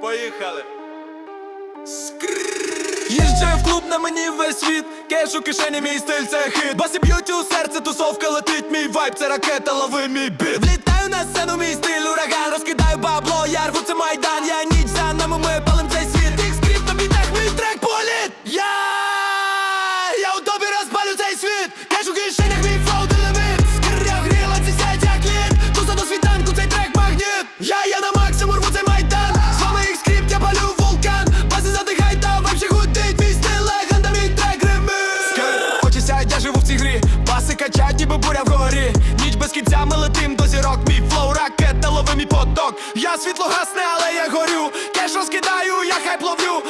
Поїхали. Їжджаю в клуб на мені весь світ. Кеш у кишені, мій стиль це хит Басі б'ють у серце, тусовка летить Мій вайб, це ракета, лови мій біт. Влітаю на сцену, мій стиль ураган. Розкидаю бабло, я рву це поток Я світло гасне, але я горю. Кеш розкидаю, я хай ловлю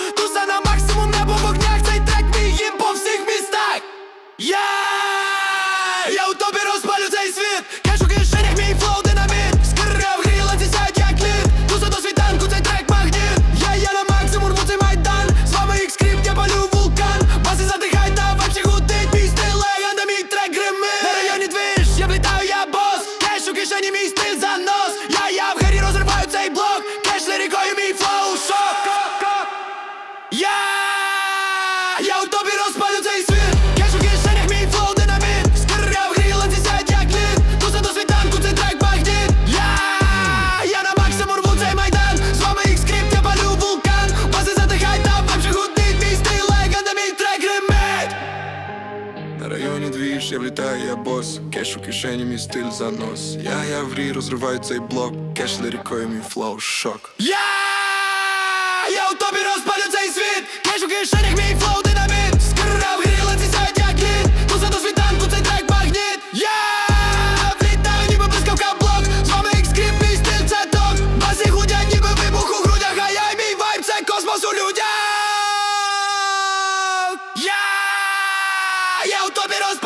я у тобі розпалю цей світ. Кеш у кишенях, мій флоу динаміт Скрив гріла, ці сядь як лід Туса до світанку, це трек магніт Я, я на максимум рву цей майдан. З вами їх скрипт, я палю вулкан. Баси задихай, там вообще гудить Мій стиль легенда, мій трек ремейк. На районі двіж, я влітаю, я бос. Кеш у кишені, мій стиль занос Я, я в грі розриваю цей блок. Кеш лірикою, мій флоу, шок. Я, я у тобі розпалю цей світ Toberos